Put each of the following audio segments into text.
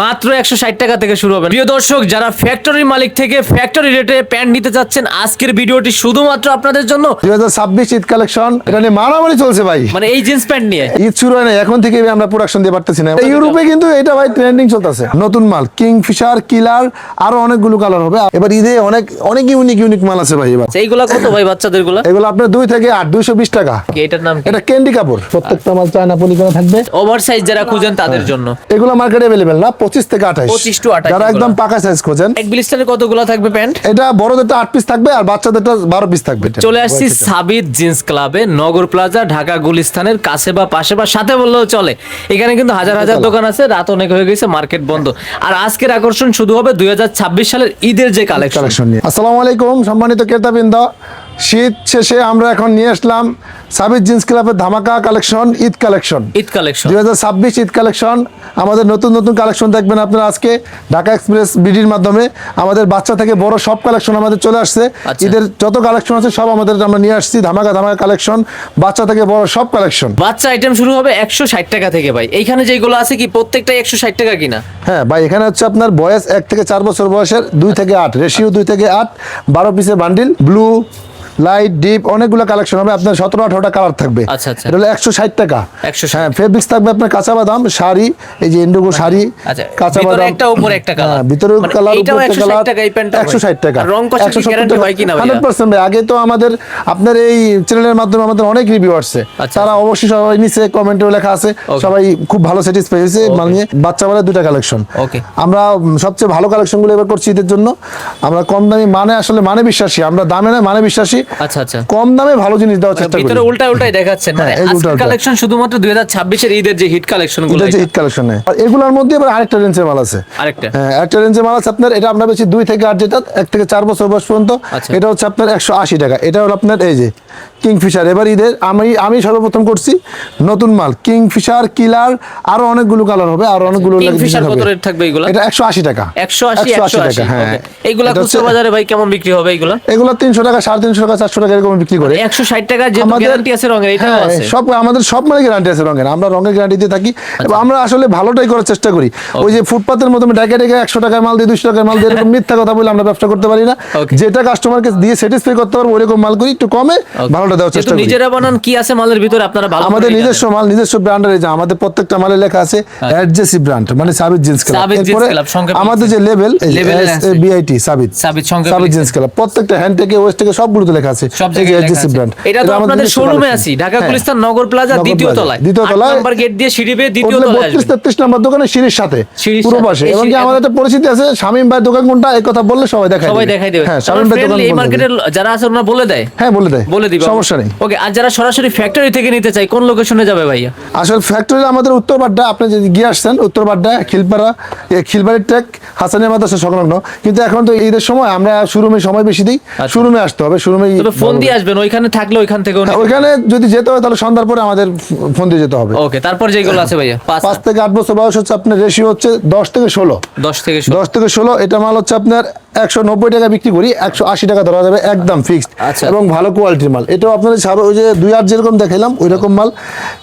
মাত্র একশো ষাট টাকা থেকে শুরু হবে। প্রিয় দর্শক যারা ফ্যাক্টরি মালিক থেকে ফ্যাক্টরি রেটে প্যান্ট নিতে চাচ্ছেন আজকের ভিডিওটি শুধুমাত্র আপনাদের জন্য। দুই হাজার ছাব্বিশ ঈদ কালেকশন এটা নিয়ে মারামারি চলছে ভাই। মানে এই জিন্স প্যান্ট নিয়ে? ঈদ শুরু হয় না এখন থেকে আমরা প্রোডাকশন দিয়ে পারতেছি না। ইউরোপে কিন্তু এটা ভাই ট্রেন্ডিং চলতেছে। নতুন মাল কিং ফিশার কিলার আরও অনেকগুলো কালার হবে। এবার ঈদে অনেক অনেক ইউনিক ইউনিক মাল আছে ভাই এবার। এইগুলা কত ভাই বাচ্চাদেরগুলা এগুলো আপনার দুই থেকে আট দুইশো বিশ টাকা। এটার নাম এটা ক্যান্ডি কাপড়। প্রত্যেকটা মাল চায়না পলি করা থাকবে। ওভার সাইজ যারা খুঁজেন তাদের জন্য। এগুলো মার্কেটে অ্যাভেলেবেল না পঁচিশ থেকে আঠাশ 25 to 28 যারা একদম পাকা সাইজ খোঁজেন। এক বিলিস্টারের কতগুলো থাকবে প্যান্ট এটা বড়দেরটা আট পিস থাকবে আর বাচ্চাদেরটা বারো পিস থাকবে চলে আসছি সাবিত জিন্স ক্লাবে নগর প্লাজা ঢাকা গুলিস্তানের কাছে বা পাশে বা সাথে বললেও চলে। এখানে কিন্তু হাজার হাজার দোকান আছে রাত অনেক হয়ে গেছে মার্কেট বন্ধ। আর আজকের আকর্ষণ শুধু হবে দুই হাজার ছাব্বিশ সালের ঈদের যে কালেকশন আসসালামু আলাইকুম সম্মানিত ক্রেতাবৃন্দ। শীত শেষে আমরা এখন নিয়ে আসলাম সাবির জিন্স ক্লাবের ধামাকা collection Eid collection. Eid collection. দুই হাজার ছাব্বিশ ঈদ কালেকশন। আমাদের নতুন নতুন কালেকশন দেখবেন আপনারা আজকে। ঢাকা এক্সপ্রেস বিডির মাধ্যমে আমাদের বাচ্চা থেকে বড় সব কালেকশন আমাদের চলে আসছে। আচ্ছা। ঈদের যত কালেকশন আছে সব আমাদের আমরা নিয়ে আসছি। ধামাকা ধামাকা কালেকশন বাচ্চা থেকে বড় সব কালেকশন। বাচ্চা আইটেম শুরু হবে একশো ষাট টাকা থেকে ভাই। এইখানে যেগুলো আছে কি প্রত্যেকটাই একশো ষাট টাকা কিনা? হ্যাঁ ভাই এখানে হচ্ছে আপনার বয়স এক থেকে চার বছর বয়সের দুই থেকে আট রেশিও দুই থেকে আট বারো পিসের বান্ডিল ব্লু লাইট ডিপ অনেকগুলো কালেকশন হবে। আপনার সতেরো আঠারোটা কালার থাকবে। আচ্ছা, আচ্ছা। এটা হলো একশো ষাট টাকা। একশো হ্যাঁ ফেব্রিক্স থাকবে আপনার কাঁচা বাদাম শাড়ি এই যে ইন্ডোগো শাড়ি আচ্ছা। কাঁচা বাদাম। একটা উপরে একটা কালার হ্যাঁ, ভিতরেও মানে কালার এইটাও উপরে 160 কালার টাকা একশো ষাট টাকা। রং কষা কি গ্যারান্টি হয় কিনা হান্ড্রেড পার্সেন্ট আগে তো আমাদের আপনার এই চ্যানেলের মাধ্যমে আমাদের অনেক রিভিউ আসছে। আচ্ছা। তারা অবশ্যই সবাই নিচে কমেন্টেও লেখা আছে। সবাই খুব ভালো স্যাটিসফাই হয়েছে। মাল নিয়ে বাচ্চা বেলায় দুটা কালেকশন Okay. আমরা সবচেয়ে ভালো কালেকশনগুলো এবার করছি ঈদের জন্য। আমরা কম দামি মানে আসলে মানে বিশ্বাসী। আমরা দামে না মানে বিশ্বাসী। আচ্ছা আচ্ছা। কম দামে ভালো জিনিস দেওয়ার চেষ্টা করি। ভিতরে উল্টা উল্টাই দেখাচ্ছেন। মানে হ্যাঁ, আজকের কালেকশন শুধুমাত্র দুই হাজার ছাব্বিশের ঈদের যে হিট কালেকশনগুলো এটা যে হিট কালেকশন আর এগুলোর মধ্যে আবার আরেকটা রেঞ্জের মাল আছে। আরেকটা। হ্যাঁ একটা রেঞ্জের মাল আছে আপনার এটা আপনার বেশি দুই থেকে 8 যেটা এক থেকে চার বছর বয়স পর্যন্ত আচ্ছা। এটা হচ্ছে আপনার একশো আশি টাকা। এটা হলো আপনার এই যে কিংফিশার। এবার ঈদের আমি আমি সর্বপ্রথম করছি নতুন মাল কিংফিশার কিলার আরও অনেকগুলো কালার হবে আরও অনেকগুলো কিংফিশার কত রেট থাকবে এগুলো? এটা একশো আশি টাকা। একশো আশি একশো আশি হ্যাঁ এইগুলা এটা বাজারে ভাই কেমন বিক্রি হবে এইগুলো এগুলো তিনশো টাকা সাড়ে তিনশো টাকা চারশো টাকা এরকম বিক্রি করে। একশো ষাট টাকা যে গ্যারান্টি আছে রঙের হ্যাঁ, আছে। সব আমাদের সব মানে গ্যারান্টি আছে রঙের আমরা রঙের গ্যারান্টি দিয়ে থাকি। আচ্ছা। এবং আমরা আসলে ভালোটাই করার চেষ্টা করি। ওই যে ফুটপাতের মতো ডেকে ডেকে একশো টাকার মাল দিয়ে দুশো টাকার মাল দিয়ে এরকম মিথ্যা কথা বলে আমরা ব্যবসা করতে পারি না। যেটা কাস্টমারকে দিয়ে স্যাটিসফাই করতে পারব ওইরকম মাল করি। একটু কমে ভালোটা দেওয়ার চেষ্টা করি। নিজেরা বানান কি আছে মালের ভিতরে? আপনারা ভালো আমাদের নিজস্ব মাল নিজস্ব ব্র্যান্ডের যে আমাদের প্রত্যেকটা মালে লেখা আছে অ্যাডজেসি ব্র্যান্ড মানে সাবিত জিন্স ক্লাব এরপরে আমাদের যে level. BIT Sabit. Sabit Sabit jeans club প্রত্যেকটা হ্যান্ড থেকে ওয়েস্ট থেকে সবগুলোতে লেখা আছে। অ্যাডজেসি ব্র্যান্ড এটা তো আপনাদের শোরুমে আছি ঢাকা গুলিস্তান নগর প্লাজা দ্বিতীয় তলায়। দ্বিতীয় তলায়। নাম্বার গেট দিয়ে সিঁড়ি বেয়ে দ্বিতীয় তলায় বত্রিশ আসবেন। তেত্রিশ নাম্বার দোকানে সিঁড়ির সাথে পুরো পাশে। এবং কি আমাদের একটা পরিচিতি আছে শামীম ভাই দোকান কোনটা? এই কথা বললে সবাই দেখাই সবাই। দেখাই দেবে। হ্যাঁ শামীম ভাই দোকান এই বলে মার্কেটের যারা আছে ওনারা বলে দেয়। হ্যাঁ বলে দেয়। বলে দিবে। সমস্যা নেই। ওকে আর যারা সরাসরি ফ্যাক্টরি থেকে নিতে চাই কোন লোকেশনে যাবে ভাইয়া? আসলে ফ্যাক্টরি আমাদের উত্তর বাড্ডা। আপনি যদি গিয়ে আসছেন উত্তর বাড্ডা খিলপাড়া এ, খিলবাড়ির টেক হাসানিয়া মাদ্রাসা সংলগ্ন। কিন্তু এখন তো ঈদের সময় আমরা শোরুমে সময় বেশি দিই। শোরুমে আসতে হবে শোরুমে ফোন দিয়ে আসবেন ওইখানে থাকলে ওইখান হ্যাঁ, ওইখানে যদি যেতে হয় তাহলে সন্ধ্যার পরে আমাদের ফোন দিয়ে যেতে হবে। ওকে তারপর যেগুলো আছে ভাইয়া? পাঁচ থেকে আট বছর বয়স হচ্ছে আপনার রেশিও হচ্ছে দশ থেকে ষোলো। দশ থেকে। দশ থেকে ষোলো এটা মাল হচ্ছে আপনার একশো নব্বই টাকা বিক্রি করি একশো আশি টাকা ধরা যাবে একদম ফিক্সড আচ্ছা। এবং ভালো কোয়ালিটির মাল। এটাও আপনার ছাড়া ওই যে দুই আট যেরকম দেখাইলাম ওই রকম মাল।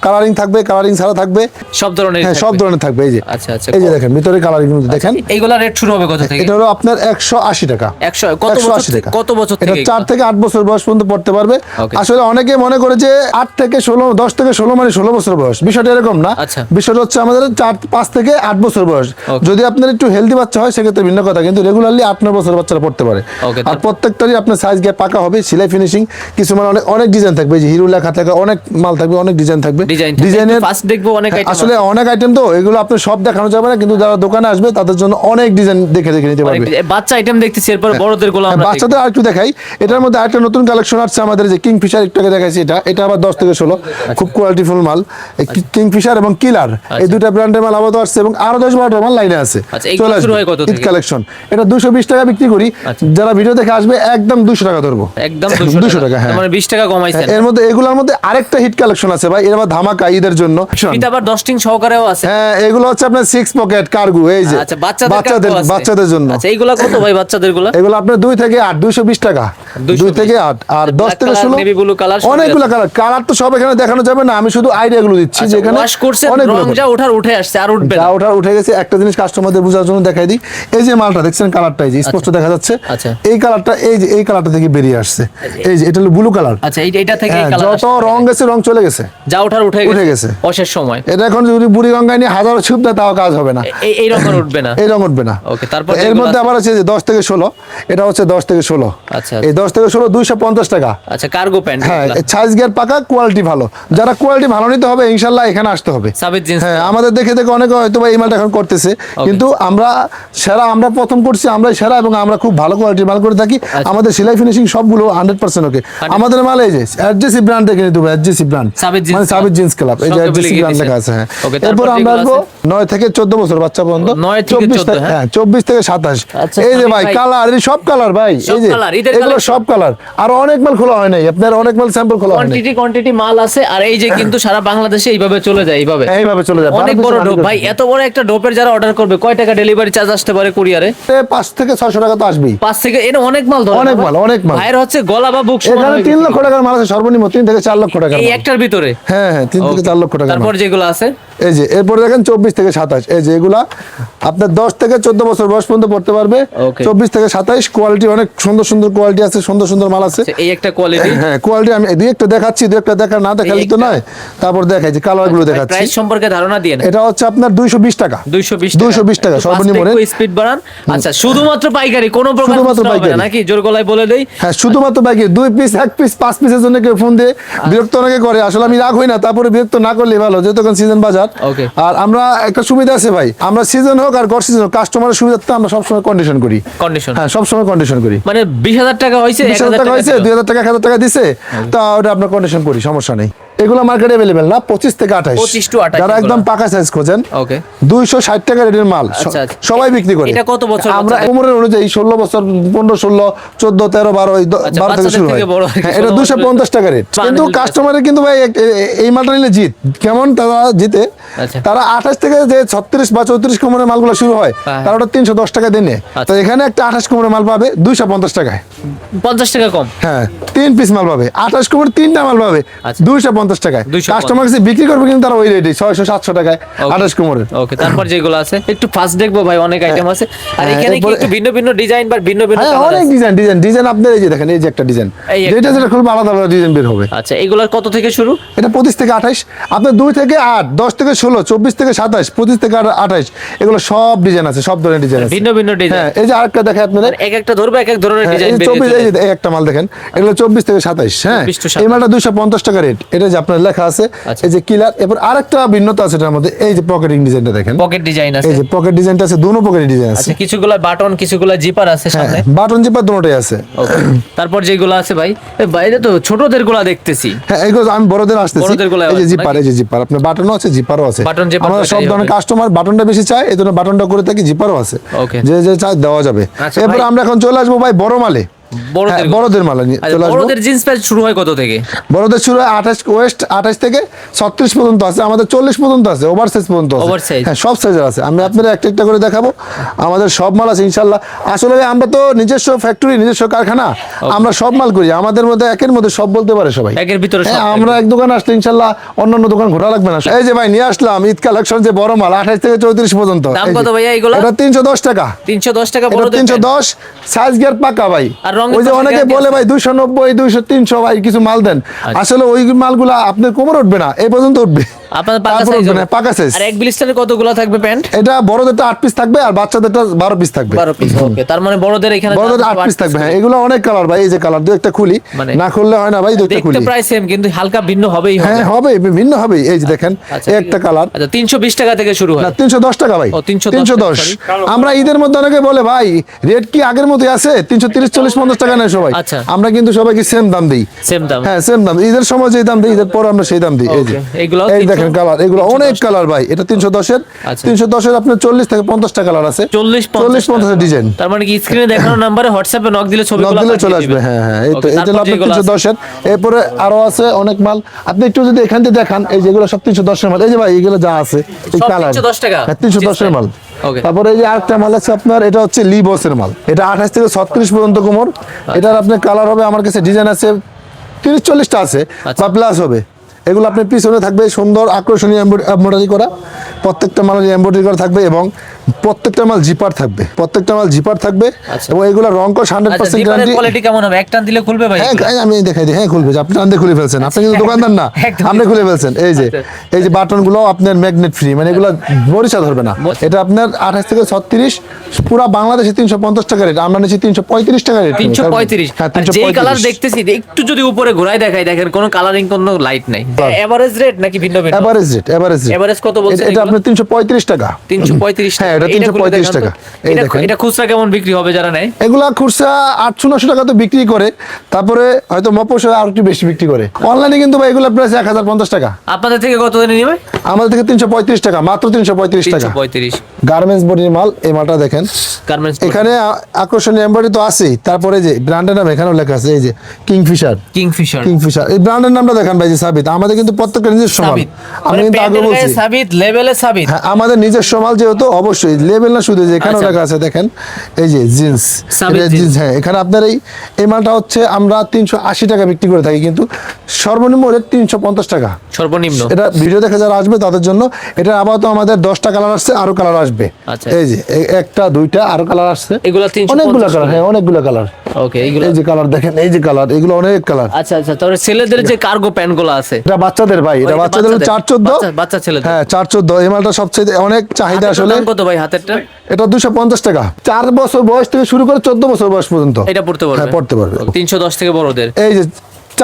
কালারিং থাকবে কালারিং ছাড়া থাকবে। সব ধরনের হ্যাঁ সব ধরনের থাকবে এই যে। আচ্ছা, আচ্ছা। এই যে দেখেন ভিতরে কালারিং দেখেন। এইগুলা রেট শুরু হবে কত থেকে? এটা হলো আপনার একশো আশি টাকা। একশো কত বছর আশি টাকা। কত বছর এটা চার থেকে আট বছর বয়স পর্যন্ত পড়তে পারবে। আসলে অনেকে মনে করে যে আট থেকে ষোলো দশ থেকে ষোলো মানে ষোলো বছর বয়স। বিষয়টা এরকম না। আচ্ছা। বিষয়টা হচ্ছে আমাদের চার পাঁচ থেকে আট বছর বয়স। যদি আপনার একটু হেলদি বাচ্চা হয় সেক্ষেত্রে ভিন্ন কথা। কিন্তু রেগুলারলি আট নয় বছর বাচ্চারা পড়তে পারে। আর প্রত্যেকটারই আপনার সাইজ গিয়ে পাকা হবে সেলাই ফিনিশিং কিছু মানে অনেক অনেক ডিজাইন থাকবে। যে হিরো লেখা থাকবে অনেক মাল থাকবে অনেক ডিজাইন থাকবে। ডিজাইনের একটু fast দেখব, অনেক item আসলে অনেক আইটেম তো এগুলো আপনি সব দেখানো যাবে না কিন্তু যারা দোকানে আসবে তাদের জন্য অনেক ডিজাইন দেখে দেখে নিতে পারবে। বাচ্চা আইটেম দেখতেছি এরপর বড়দেরগুলো হ্যাঁ, আমরা বাচ্চাদের আর একটু দেখাই। এটার মধ্যে আরেকটা নতুন কালেকশন আসছে আমাদের যে কিং ফিশার একটু আগে দেখাইছি এটা। এটা আবার দশ থেকে ষোলো। খুব কোয়ালিটিফুল মাল। কিং ফিশার এবং কিলার এই দুটা ব্র্যান্ডের মাল আবার আসছে এবং আরও দশ বারোটা মাল লাইনে আছে। আচ্ছা, এইগুলো শুরু হয় কত থেকে? কালেকশন এটা দুশো বিশ টাকা বিক্রি করি আচ্ছা। যারা ভিডিও দেখে আসবে একদম দুশো টাকা ধরবো। একদম দুশো টাকা। হ্যাঁ। মানে বিশ টাকা কমাইছেন। এর মধ্যে এগুলোর মধ্যে আরেকটা হিট কালেকশন আছে ভাই এর আবার ধামাকা ঈদের জন্য। এটা আবার দশটিং সহকারেও আছে। হ্যাঁ এগুলো হচ্ছে আপনার সিক্স পকেট কার্গো এই যে। আচ্ছা বাচ্চাদের বাচ্চাদের জন্য। আচ্ছা এইগুলা কত ভাই বাচ্চাদেরগুলা এগুলো আপনার দুই থেকে আট দুইশো বিশ টাকা। দুই থেকে আট আর দশ থেকে ষোলো অনেকগুলো কালার কালার তো সব এখানে দেখানো যাবে না আমি শুধু আইডিয়া গুলো দিচ্ছি যে এখানে ওয়াশ অনেকগুলো যা ওঠার উঠে আসছে আর উঠবে যা না। ওঠা উঠে গেছে একটা জিনিস কাস্টমারদের বোঝার জন্য দেখাই দিই। এই যে মালটা দেখছেন কালারটা এই যে স্পষ্ট দেখা যাচ্ছে। আচ্ছা। এই কালারটা এই যে এই কালারটা থেকে বেরিয়ে আসছে। এই যে এটা হলো ব্লু কালার আচ্ছা এইটা থেকে এই যত রং গেছে রং চলে গেছে। যা ওঠার উঠে উঠে গেছে। অশেষ সময়। এটা এখন যদি বুড়ি গঙ্গায় নিয়ে হাজারো ছুপ দেয় তাও কাজ হবে না। এই রকম উঠবে না। এই রং উঠবে না। Okay, তারপর এর মধ্যে আবার আছে যে দশ থেকে ষোলো। এটা হচ্ছে দশ থেকে ষোলো। আচ্ছা। এই দশ থেকে ষোলো দুইশো পঞ্চাশ টাকা। আচ্ছা কার্গো প্যান্ট হ্যাঁ সাইজ গিয়ার পাকা কোয়ালিটি ভালো। যারা কোয়ালিটি ভালো নিতে হবে ইনশাল্লাহ এখানে আসতে হবে। সাবিত জিন্স। হ্যাঁ আমাদের দেখে দেখে অনেকে হয়তো বা এই মালটা এখন করতেছে। কিন্তু আমরা সেরা আমরা প্রথম করছি আমরা সেরা এবং আমরা খুব ভালো কোয়ালিটির মাল করে থাকি। আচ্ছা। আমাদের সেলাই ফিনিশিং সবগুলো হান্ড্রেড পার্সেন্ট ওকে আমাদের মাল এই যে অ্যাডজেসি ব্র্যান্ড দেখে নিতে হবে অ্যাডজেসি ব্র্যান্ড মানে সাবিত জিন্স ক্লাব এই যে অ্যাডজেসি ব্র্যান্ড লেখা আছে হ্যাঁ। এরপর আমরা আসব নয় থেকে চোদ্দ বছর বাচ্চা পর্যন্ত। চব্বিশ হ্যাঁ? হ্যাঁ চব্বিশ থেকে সাতাশ। আচ্ছা, এই যে ভাই। কালার এই সব কালার ভাই। এই যে এগুলো সব কালার আর অনেক মাল খোলা হয় নাই। আপনার অনেক মাল স্যাম্পল খোলা হয় কোয়ান্টিটি কোয়ান্টিটি মাল আছে। আর এই যে কিন্তু সারা বাংলাদেশে এইভাবে চলে যায় এইভাবে। এইভাবে চলে যায়। অনেক বড় ডোপ ভাই এত বড় একটা ডোপের যারা অর্ডার করবে কয় টাকা ডেলিভারি চার্জ আসতে পারে কুরিয়ারে পাঁচ থেকে ছয়শো টাকা তো আসবেই। পাঁচ থেকে এটা অনেক মাল ধরে অনেক মাল, অনেক মাল। ভাইয়ের হচ্ছে গলা বা বুক এখানে তিন লক্ষ টাকার মাল আছে সর্বনিম্ন তিন থেকে চার লক্ষ টাকা এই একটার ভিতরে? হ্যাঁ হ্যাঁ তিন থেকে চার লক্ষ টাকা তারপর যেগুলো আছে? এই যে এরপরে দেখেন চব্বিশ থেকে সাতাশ। এই যে এগুলা আপনার দশ থেকে চোদ্দ বছর বয়স পর্যন্ত পড়তে পারবে। চব্বিশ থেকে সাতাইশ কোয়ালিটি অনেক সুন্দর সুন্দর কোয়ালিটি আছে সুন্দর সুন্দর মাল আছে। আচ্ছা, এই একটা কোয়ালিটি হ্যাঁ কোয়ালিটি আমি দুই একটা দেখাচ্ছি দুই একটা দেখা না দেখালি তো নয়। তারপর দেখাই যে কালারগুলো দেখাচ্ছি। প্রাইস সম্পর্কে ধারণা দিয়ে এটা হচ্ছে আপনার দুইশো বিশ টাকা। 220 220 টাকা, সর্বনিম্ন স্পিড বাড়ান। আচ্ছা শুধুমাত্র পাইকারি কোনো প্রকার শুধুমাত্র পাইকারি। নাকি? জোর গলায় বলে দেই। হ্যাঁ শুধুমাত্র বাইকে দুই পিস এক পিস পাঁচ পিসের জন্য কেউ ফোন দিয়ে বিরক্ত অনেকে করে। আসলে আমি রাগ হই না তারপরে বিরক্ত না করলে ভালো। যেহেতু সিজন বাজার Okay. আর আমরা একটা সুবিধা আছে ভাই। আমরা সিজন হোক আর গড় সিজন হোক কাস্টমারের সুবিধার্থে আমরা সবসময় কন্ডিশন করি। কন্ডিশন হ্যাঁ সবসময় কন্ডিশন করি। মানে বিশ হাজার টাকা হয়েছে বিশ হাজার টাকা হয়েছে দুই হাজার টাকা এক হাজার টাকা দিছে তা ওটা আপনার কন্ডিশন করি সমস্যা নেই। এগুলো মার্কেটে অ্যাভেলেবেল না পঁচিশ থেকে আঠাশ 25 টু 28 যারা একদম পাকা সাইজ খোঁজেন ওকে দুইশো ষাট টাকা রেটের মাল আচ্ছা, আচ্ছা। সবাই বিক্রি করে। এটা কত বছর আমরা? উমরের অনুযায়ী ষোলো বছর পনেরো ষোলো চোদ্দ তেরো বারো এই দ- আচ্ছা, বারো থেকে শুরু হয়। হ্যাঁ, এটা 16 দুশো পঞ্চাশ টাকা রেট কিন্তু কাস্টমারের কিন্তু ভাই এই মালটা নিলে জিত। কেমন? তারা জিতে। তারা আঠাশ থেকে যে ছত্রিশ বা চৌত্রিশ কোমরের মালগুলো শুরু হয় হ্যাঁ। তারা ওটা তিনশো দশ টাকা দিনে। আচ্ছা। তো এখানে একটা আঠাশ কোমরের মাল পাবে দুইশো পঞ্চাশ টাকায়। পঞ্চাশ টাকা কম? হ্যাঁ তিন পিস মাল পাবে। আঠাশ কোমর তিনটা মাল পাবে আচ্ছা। দুইশো পঞ্চাশ টাকায়। কাস্টমার কাছে বিক্রি করবে কিন্তু তারা ওই রেটে ছয়শো সাতশো টাকায় আঠাশ কোমরের। ওকে তারপর যেগুলো আছে একটু ফাস্ট দেখব ভাই অনেক আইটেম আছে। আর হ্যাঁ, এখানে কি একটু ভিন্ন ভিন্ন ডিজাইন বা ভিন্ন ভিন্ন হ্যাঁ অনেক ডিজাইন ডিজাইন ডিজাইন আপনার এই যে দেখেন এই যে একটা ডিজাইন যেটা যেটা খুলবে আলাদা আলাদা ডিজাইন বের হবে। আচ্ছা এগুলোর কত থেকে শুরু? এটা পঁচিশ থেকে আঠাশ আপনার দুই থেকে আট দশ থেকে ষোলো চব্বিশ থেকে সাতাশ পঁচিশ থেকে আঠাশ এগুলো সব ডিজাইন আছে সব ধরনের ডিজাইন ভিন্ন ভিন্ন ডিজাইন হ্যাঁ এই যে আরেকটা দেখে আপনাদের। এক একটা ধরবে এক এক ধরনের হ্যাঁ, ডিজাইন চব্বিশ এই যে একটা মাল দেখেন এগুলো চব্বিশ থেকে সাতাইশ হ্যাঁ। এই মালটা দুইশো পঞ্চাশ টাকা রেট এটা যে আপনার লেখা আছে আচ্ছা। এই যে কিলার এরপর আরেকটা ভিন্নতা আছে এটার মধ্যে এই যে পকেটিং ডিজাইনটা দেখেন। পকেট ডিজাইন আছে। এই যে পকেট ডিজাইনটা আছে দুনো পকেট ডিজাইন আছে। আচ্ছা কিছুগুলা বাটন কিছুগুলা জিপার আছে হ্যাঁ সামনে। বাটন জিপার দুটোই আছে। তারপর যেগুলো আছে ভাই বাইরে তো ছোটদেরগুলা দেখতেছি। হ্যাঁ এগুলো আমি বড়দের আসতেছি। বড়দেরগুলো এই যে জিপার? এই যে জিপার আপনার বাটনও আছে জিপারও আছে। জিপার আমাদের সব ধরনের। কাস্টমার বাটনটা বেশি চায় এই জন্য বাটনটা করে থাকি জিপারও আছে। যে যে চায় দেওয়া যাবে। এরপরে আমরা এখন চলে আসব ভাই বড় মালে। বড়দের হ্যাঁ, বড়দের মালে নিয়ে আচ্ছা, চলে আসব। বড়দের জিন্স প্যান্ট শুরু হয় কত থেকে? বড়দের শুরু হয় আঠাশ ওয়েস্ট আঠাশ থেকে ছত্রিশ পর্যন্ত আছে আমাদের চল্লিশ পর্যন্ত আছে ওভার সাইজ পর্যন্ত আছে। হ্যাঁ সব সাইজের আছে। আমি আপনাদের একটা একটা করে দেখাবো। আমাদের সব মাল আছে ইনশাল্লাহ আসলে আমরা তো নিজস্ব ফ্যাক্টরি নিজস্ব কারখানা আমরা সব মাল করি। আমাদের মধ্যে একের মধ্যে সব বলতে পারে সবাই। একের ভিতরে হ্যাঁ, আমরা এক দোকান আসলে ইনশাল্লাহ অন্যান্য দোকান ঘোরা লাগবে না। এই যে ভাই নিয়ে আসলাম ঈদ কালেকশন যে বড় মাল আঠাশ থেকে চৌত্রিশ পর্যন্ত। দাম কত ভাইয়া এগুলো? এটা তিনশো দশ টাকা। তিনশো দশ টাকা তিনশো দশ সাইজ গিয়ার পাকা ভাই। আর ওই যে অনেকে বলে ভাই দুইশো নব্বই দুইশো তিনশো ভাই কিছু মাল দেন। আচ্ছা। আসলে ওই মালগুলা আপনার কোমর উঠবে না এই পর্যন্ত উঠবে। আপনার পাকা সাইজ পাকা সাইজ আর এক বিলিস্টারে কতগুলো থাকবে প্যান্ট? এটা বড়দেরটা আট পিস থাকবে আর বাচ্চাদেরটা বারো পিস থাকবে। বারো পিস ওকে তার মানে বড়দের এখানে বড়দের দাম আট আট পিস থাকবে হ্যাঁ এগুলো অনেক কালার ভাই এই যে কালার দু একটা খুলি। মানে- না খুললে হয় না ভাই দু একটা দেখতে প্রায় সেম কিন্তু হালকা ভিন্ন হবেই হবে। হ্যাঁ হবে ভিন্ন হবে। এই যে দেখেন আচ্ছা, একটা কালার আচ্ছা তিনশো বিশ টাকা থেকে শুরু হয়। না তিনশো দশ টাকা ভাই। ও, 310 তিনশো দশ। sorry। আমরা ঈদের মধ্যে অনেকে বলে ভাই রেট কি আগের মতোই আছে? তিনশো তিরিশ চল্লিশ পঞ্চাশ টাকা নেয় সবাই। আচ্ছা। আমরা কিন্তু সবাইকে সেম দাম দিই। সেম দাম। হ্যাঁ সেম দাম। ঈদের সময় যে দাম দিই ঈদের পর আমরা সেই দাম দিই। এই যে। এই কালার এগুলো অনেক কালার ভাই। এটা তিনশো দশের। আচ্ছা। তিনশো দশের আপনার চল্লিশ থেকে পঞ্চাশটা কালার আছে। চল্লিশ চল্লিশ ডিজাইন তার মানে কি স্ক্রিনে দেখানো নাম্বারে হোয়াটসঅ্যাপে নক দিলে ছবি নক দিলে চলে আসবে। হ্যাঁ হ্যাঁ এই তো এটা হলো আপনার তিনশো দশের। এরপরে আরও আছে অনেক মাল। আপনি একটু যদি এখান থেকে দেখান এই যেগুলো সব তিনশো দশের মাল। এই যে ভাই এগুলো যা আছে এই কালার তিনশো দশের মাল। তারপরে এই যে আরেকটা মাল আছে আপনার এটা হচ্ছে লি বসের মাল। এটা আঠাশ থেকে ছত্রিশ পর্যন্ত কোমর। এটার আপনার কালার হবে আমার কাছে ডিজাইন আছে তিরিশ চল্লিশটা আছে আচ্ছা। বা প্লাস হবে। এগুলো আপনার পিছনে থাকবে সুন্দর আকর্ষণীয় এমব্রয়ডারি করা। প্রত্যেকটা মালের এমব্রয়ডারি করা থাকবে এবং প্রত্যেকটা মাল জিপার থাকবে। প্রত্যেকটা মাল জিপার থাকবে আচ্ছা। এবং এগুলো রং কস হান্ড্রেড আচ্ছা পার্সেন্ট গ্যারান্টি কোয়ালিটি কেমন হবে? এক টান দিলে খুলবে ভাই? হ্যাঁ আমি দেখাই দিই। হ্যাঁ খুলবে। আপনি টান দিয়ে খুলে ফেলছেন। আপনি কিন্তু দোকানদার না। আপনি খুলে ফেলছেন। এই যে আচ্ছা। এই যে বাটনগুলো আপনার ম্যাগনেট ফ্রি মানে এগুলো মরিচা ধরবে না। এটা আপনার আঠাশ থেকে ছত্রিশ পুরা বাংলাদেশে তিনশো পঞ্চাশ টাকা রেট আমরা নিচ্ছি তিনশো পঁয়ত্রিশ টাকা রেট তিনশো পঁয়ত্রিশ। হ্যাঁ তিনশো যেই কালার দেখতেছি একটু যদি উপরে ঘোরায় দেখাই দেখেন কোনো কালারিং কোনো লাইট নাই। এভারেজ রেট নাকি ভিন্ন ভিন্ন? Average rate average rate Average কত বলছেন এটা আপনার তিনশো পঁয়ত্রিশ টাকা। হ্যাঁ, এটা 335 টাকা। এই দেখেন। এটা খুচরা কেমন বিক্রি হবে যারা নেয়? এগুলা খুচরা আটশো নশো টাকা তো বিক্রি করে। তারপরে হয়তো মপসে আর একটু বেশি বিক্রি করে। অনলাইনে কিন্তু ভাই এগুলো প্রাইস টাকা। আপনাদের থেকে কত দিনে নিবে? আমাদের থেকে তিনশো পঁয়ত্রিশ টাকা মাত্র তিনশো পঁয়ত্রিশ টাকা। তিনশো পঁয়ত্রিশ। গার্মেন্টস বডির মাল এই মালটা দেখেন। গার্মেন্টস এখানে আকর্ষণীয় এমব্রয়ডারি তো আছেই। তারপরে যে ব্র্যান্ডের নাম এখানেও লেখা আছে এই যে কিংফিশার কিংফিশার কিংফিশার এই ব্র্যান্ডের নামটা দেখেন ভাই যে সাবিত। আমাদের কিন্তু প্রত্যেকটা নিজস্ব মাল। আমি মানে কিন্তু আগে বলছি। সাবিত লেভেলে সাবিত। হ্যাঁ আমাদের নিজস্ব মাল যেহেতু অবশ্যই লেভেল না শুধু যে এখানেও আচ্ছা। লেখা আছে দেখেন এই যে জিন্স। এটা জিন্স। হ্যাঁ এখানে আপনার এই এই মালটা হচ্ছে আমরা তিনশো আশি টাকা বিক্রি করে থাকি কিন্তু সর্বনিম্ন রেট তিনশো পঞ্চাশ টাকা। সর্বনিম্ন। এটা ভিডিও দেখে যারা আসবে তাদের জন্য এটা আপাতত আমাদের দশটা কালার আসছে আরও কালার আসবে। আচ্ছা। এই যে একটা দুইটা আরও কালার আসছে। এগুলা 350 অনেকগুলো কালার হ্যাঁ অনেকগুলো কালার ওকে এইগুলো এই যে কালার দেখেন এই যে কালার এগুলো অনেক কালার আচ্ছা আচ্ছা তাহলে ছেলেদের যে কার্গো প্যান্টগুলো আছে। এটা বাচ্চাদের ভাই এটা বাচ্চাদের। চার চোদ্দ বাচ্চা- ছেলে। হ্যাঁ চার চোদ্দ এই মালটা সবচেয়ে অনেক চাহিদা আসলে। কত ভাই হাতেরটা? এটা দুশো পঞ্চাশ টাকা। চার বছর বয়স থেকে শুরু করে চোদ্দ বছর বয়স পর্যন্ত। এটা পড়তে পারবে? হ্যাঁ পড়তে পারবে। তিনশো দশ থেকে বড়দের। এই যে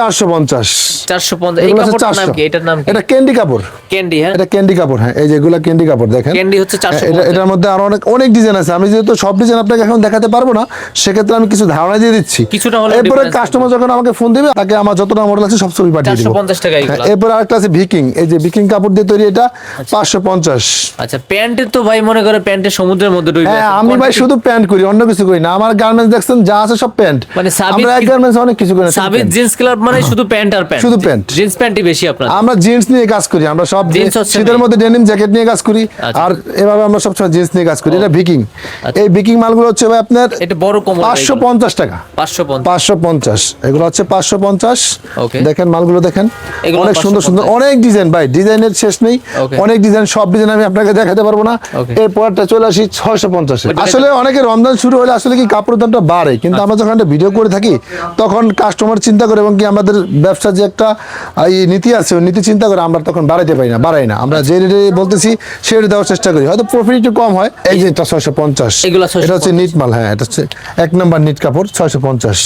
চারশো পঞ্চাশ। চারশো পঞ্চাশ। এই কাপড়টার নাম কি? এটার নাম এটা ক্যান্ডি কাপড়। ক্যান্ডি হ্যাঁ? এটা ক্যান্ডি কাপড় হ্যাঁ। এই যেগুলো ক্যান্ডি কাপড় দেখেন। ক্যান্ডি হচ্ছে চারশো হ্যাঁ, এটার মধ্যে আরও অনেক অনেক ডিজাইন আছে। আমি যেহেতু সব ডিজাইন আপনাকে এখন দেখাতে পারব না সেক্ষেত্রে আমি কিছু ধারণা দিয়ে দিচ্ছি। কিছুটা হলেও এরপরে কাস্টমার যখন আমাকে ফোন দিবে তাকে আমার যতটা মডেল আছে সব ছবি পাঠিয়ে দিব। 450 টাকা এগুলা। এরপর আরেকটা আছে ভিকিং এই যে ভিকিং কাপড় দিয়ে তৈরি এটা পাঁচশো পঞ্চাশ। আচ্ছা প্যান্টের তো ভাই মনে করে প্যান্টের সমুদ্রের মধ্যে ডুবে হ্যাঁ আমি ভাই শুধু প্যান্ট করি অন্য কিছু করি না। আমার গার্মেন্টস দেখছেন যা আছে সব প্যান্ট। মানে আমরা গার্মেন্টস অনেক কিছু করি সাবিত জিন্স ক্লাব মানে শুধু প্যান্ট আর প্যান্ট। শুধু প্যান্ট। জিন্স প্যান্টই বেশি আপনার আমরা জিন্স নিয়ে কাজ করি আমরা সব শীতের মধ্যে ডেনিম জ্যাকেট নিয়ে কাজ করি আচ্ছা। আর এভাবে আমরা সবসময় জিন্স নিয়ে কাজ করি। এটা ভিকিং এই ভিকিং মালগুলো হচ্ছে ভাই আপনার এটা বড় কোমর পাঁচশো পঞ্চাশ টাকা। পাঁচশো পঞ্চাশ। পাঁচশো পঞ্চাশ। এগুলো হচ্ছে পাঁচশো পঞ্চাশ। Okay. দেখেন মালগুলো দেখেন। অনেক সুন্দর সুন্দর। অনেক ডিজাইন ভাই ডিজাইনের শেষ নেই। অনেক ডিজাইন সব ডিজাইন আমি আপনাকে দেখাতে পারব না. এরপরটা চলে আসি ছয়শো পঞ্চাশে। ওইটা আসলে অনেকে রমজান শুরু হলে আসলে কি কাপড়ের দামটা বাড়ে? কিন্তু আচ্ছা। আমরা যখন একটা ভিডিও করে থাকি তখন কাস্টমার চিন্তা করে এবং কি আমাদের ব্যবসার যে একটা এই নীতি আছে ওই নীতি চিন্তা করে আমরা তখন বাড়াইতে পারি না বাড়াই না। আমরা যে রেটে বলতেছি সেই রেটে দেওয়ার চেষ্টা করি। হয়তো প্রফিট একটু কম হয়। এই যে এটা ছয়শো পঞ্চাশ। এটা হচ্ছে নিট মাল হ্যাঁ এটা হচ্ছে এক নম্বর নিট কাপড় ছয়শো পঞ্চাশ।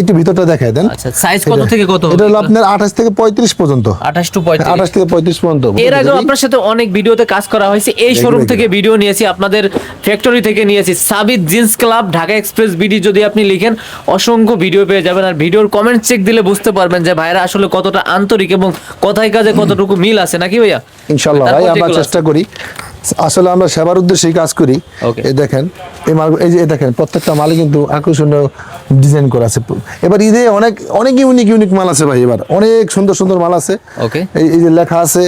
একটু ভিতরটা দেখায় দেন। আচ্ছা সাইজ কত এটা- থেকে কত এটা হলো আপনার আঠাশ থেকে পঁয়ত্রিশ পর্যন্ত। আঠাশ টু পঁয়ত্রিশ। আঠাশ থেকে পঁয়ত্রিশ পর্যন্ত। এর আগেও আপনার সাথে অনেক ভিডিওতে কাজ করা হয়েছে। এই শোরুম থেকে ভিডিও নিয়েছি আপনাদের ফ্যাক্টরি থেকে নিয়েছি। Sabit jeans club Dhaka express BD যদি আপনি লিখেন অসংখ্য ভিডিও পেয়ে যাবেন। আর ভিডিওর কমেন্ট চেক দিলে বুঝতে পারবেন যে ভাইরা আসলে কতটা আন্তরিক এবং কথায় কাজে কতটুকু মিল আছে নাকি ভাইয়া? ইনশাল্লাহ ভাই আমরা চেষ্টা করি। আসলে আমরা সেবার উদ্দেশ্যেই কাজ করি। এই দেখেন এই মাল এই যে দেখেন প্রত্যেকটা মালে কিন্তু আকর্ষণীয় ডিজাইন করা আছে। এবার ঈদে অনেক অনেক ইউনিক ইউনিক মাল আছে ভাই এবার। অনেক সুন্দর সুন্দর মাল আছে. এই যে লেখা আছে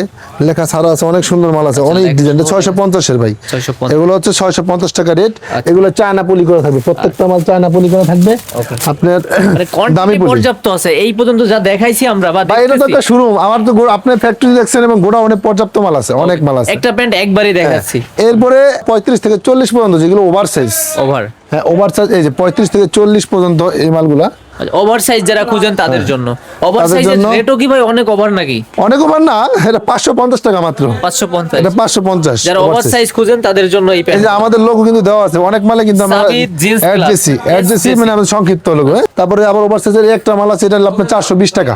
লেখা ছাড়া আছে অনেক সুন্দর মাল আছে। অনেক ডিজাইন ছয়শো পঞ্চাশের ভাই। এগুলো হচ্ছে ছয়শো পঞ্চাশ টাকা রেট আচ্ছা। এগুলো চায়না পলি করা থাকবে। প্রত্যেকটা মাল চায়না পলি করা থাকবে। আপনার মানে দামি পর্যাপ্ত আছে। এই পর্যন্ত যা দেখাইছি আমরা বা এটা তো একটা শুরু আমার তো আপনার ফ্যাক্টরি দেখছেন এবং গোড়া অনেক পর্যাপ্ত মাল আছে। অনেক মাল আছে। একটা প্যান্ট একবারই দেখাচ্ছি এরপরে পঁয়ত্রিশ থেকে চল্লিশ পর্যন্ত যেগুলো ওভার সাইজ ওভার হ্যাঁ ওভার সাইজ এই যে পঁয়ত্রিশ থেকে চল্লিশ পর্যন্ত এই মালগুলা। ওভার সাইজ যারা খুঁজেন তাদের জন্য। হ্যাঁ। জন্য- রেটও কি ভাই অনেক ওভার নাকি? অনেক ওভার না এটা পাঁচশো পঞ্চাশ টাকা মাত্র। পাঁচশো পঞ্চাশ। এটা পাঁচশো পঞ্চাশ যারা ওভার সাইজ খুঁজেন তাদের জন্য এই এই যে আমাদের লোক কিন্তু দেওয়া আছে অনেক মালে কিন্তু আমরা অ্যাডজেসি SJC মানে আমাদের সংক্ষিপ্ত লোক তারপরে আবার ওভার সাইজের একটা মাল আছে এটা আপনার চারশো বিশ টাকা।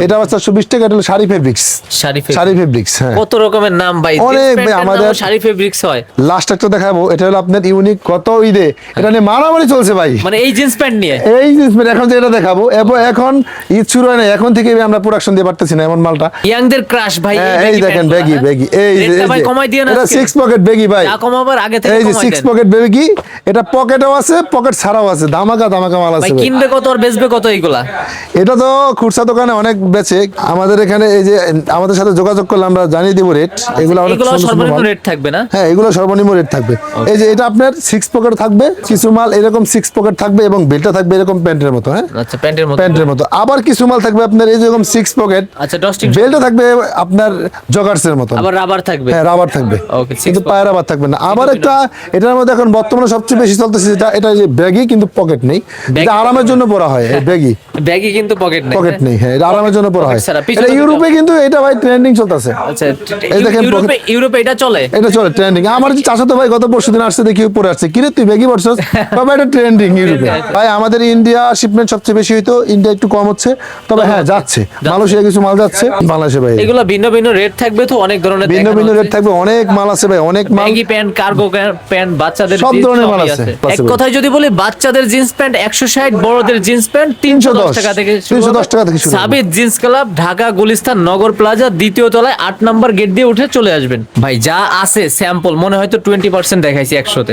এটা আবার চারশো বিশ টাকা এটা হলো শাড়ি ফেব্রিক্স শাড়ি শাড়ি ফেব্রিক্স হ্যাঁ। কত রকমের নাম ভাই? অনেক ভাই, আমাদের- শাড়ি ফেব্রিক্স হয়। লাস্ট একটা দেখাবো এটা হলো আপনার ইউনিক কত ঈদে এটা মানে মারামারি চলছে ভাই। মানে এই জিন্স প্যান্ট নিয়ে? এই জিনিস মানে এখন যেটা দেখাবো এবং এখন ঈদ শুরু হয় না এখন থেকে আমরা প্রোডাকশন দিয়ে পারতেছি না এমন মালটা। ইয়াংদের ক্রাশ ভাই হ্যাঁ, এই দেখেন ব্যাগি ব্যাগি এই যে ভাই কমাই দিয়ে না এটা সিক্স পকেট ব্যাগি ভাই। যা কমাবার আগে থেকে এই যে সিক্স পকেট ব্যাগি এটা পকেটও আছে পকেট ছাড়াও আছে ধামাকা ধামাকা মাল আছে ভাই কিনবে কত আর বেচবে কত এইগুলা? এটা তো খুচরা দোকানে অনেক বেচে আমাদের এখানে এই যে আমাদের সাথে যোগাযোগ করলে আমরা জানিয়ে দিব রেট এগুলো অনেক এগুলো সুন্দর সর্বনিম্ন রেট থাকবে না? হ্যাঁ এগুলো সর্বনিম্ন রেট থাকবে। এই যে এটা আপনার সিক্স পকেট থাকবে কিছু মাল এরকম সিক্স পকেট থাকবে এবং বেলটা থাকবে এরকম প্যান্টের মতো হ্যাঁ? আচ্ছা প্যান্টের মতো। প্যান্টের মতো। আবার কিছু মাল থাকবে আপনার এই যেরকম সিক্স পকেট আচ্ছা ডস্টিং বেলটা থাকবে আপনার জগার্সের মতো। আবার রাবার থাকবে। হ্যাঁ রাবার থাকবে। Six কিন্তু. পায়ে রাবার থাকবে না। আবার একটা এটার মধ্যে এখন বর্তমানে সবচেয়ে বেশি চলতেছে যেটা এটা যে ব্যাগি কিন্তু পকেট নেই। এটা আরামের জন্য পরা হয় ব্যাগি ব্যাগে কিন্তু পকেট নেই পকেট নেই হ্যাঁ এটা আরামের জন্য পরা হয়। এটা ইউরোপে কিন্তু এটা ভাই ট্রেন্ডিং চলতেছে। আচ্ছা এই দেখেন ইউরোপে ইউরোপে এটা চলে? এটা চলে ট্রেন্ডিং আমার যে চাচাতো ভাই গত পরশুদিন আসছে দেখি পরে আসছে। কিরে তুই ব্যাগি পড়ছস তবে এটা ট্রেন্ডিং ইউরোপে ভাই আমাদের ইন্ডিয়া শিপমেন্ট সবচেয়ে বেশি হইতো ইন্ডিয়া একটু কম হচ্ছে তবে হ্যাঁ যাচ্ছে। মালয়েশিয়া কিছু মাল যাচ্ছে বাংলাদেশে ভাই। এগুলো ভিন্ন ভিন্ন রেট থাকবে তো অনেক ধরনের ভিন্ন ভিন্ন রেট থাকবে অনেক মাল আছে ভাই অনেক মাল। প্যান্ট কার্গো প্যান্ট বাচ্চাদের সব ধরনের মাল আছে এক কথায় যদি বলি বাচ্চাদের জিন্স প্যান্ট 160 বড়দের জিন্স প্যান্ট 310 টাকা থেকে 310 টাকা থেকে শুরু Sabit jeans club Dhaka Gulistan Nagar plaza দ্বিতীয় তলায় 8 নাম্বার গেট দিয়ে উঠে চলে আসবেন। ভাই যা আছে স্যাম্পল মনে হয় তো 20% দেখাইছি 100 তে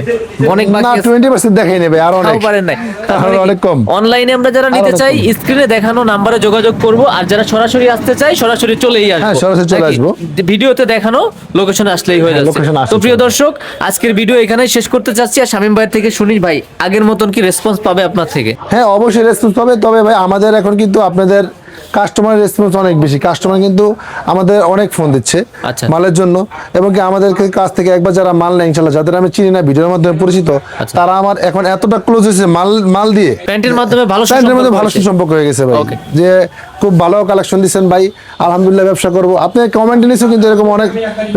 অনেক বাকি 20% দেখাই নেবে আর অনেক। পারেন নাই। আরও অনেক কম। অনলাইনে আমরা যারা নিতে চাই স্ক্রিনে দেখানো নাম্বারে যোগাযোগ করব আর যারা সরাসরি আসতে চাই সরাসরি চলেই আসব। হ্যাঁ, সরাসরি চলে? আসব। ভিডিওতে দেখানো লোকেশনে আসলেই হয়ে হ্যাঁ, যাচ্ছে। তো প্রিয় দর্শক আজকের ভিডিও এখানেই শেষ করতে চাচ্ছি আর শামীম ভাইয়ের থেকে শুনি ভাই আগের মতন কি রেসপন্স পাবে আপনার থেকে? হ্যাঁ অবশ্যই রেসপন্স পাবে। তবে ভাই আমাদের এখন কিন্তু আপনাদের কাস্টমার রেসপন্স অনেক বেশি। কাস্টমার কিন্তু আমাদের অনেক ফোন দিচ্ছে আচ্ছা। মালের জন্য এবং কি আমাদের কাছ থেকে একবার যারা মাল নেয় ইনশাল্লাহ যাদের আমি চিনি না ভিডিওর মাধ্যমে পরিচিত আচ্ছা। তারা আমার এখন এতটা ক্লোজ হয়েছে মাল মাল দিয়ে। প্যান্টের মাধ্যমে ভালো প্যান্টের মধ্যে ভালো হয়েছে। সুসম্পর্ক হয়ে গেছে ভাই। যে খুব ভালো কালেকশন দিচ্ছেন ভাই আলহামদুলিল্লাহ ব্যবসা করব। আপনি কমেন্ট নিচেও কিন্তু এরকম অনেক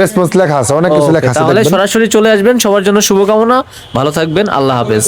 রেসপন্স লেখা আছে অনেক কিছু লেখা আছে তাহলে সরাসরি চলে আসবেন। সবার জন্য শুভকামনা। ভালো থাকবেন। আল্লাহ হাফেজ।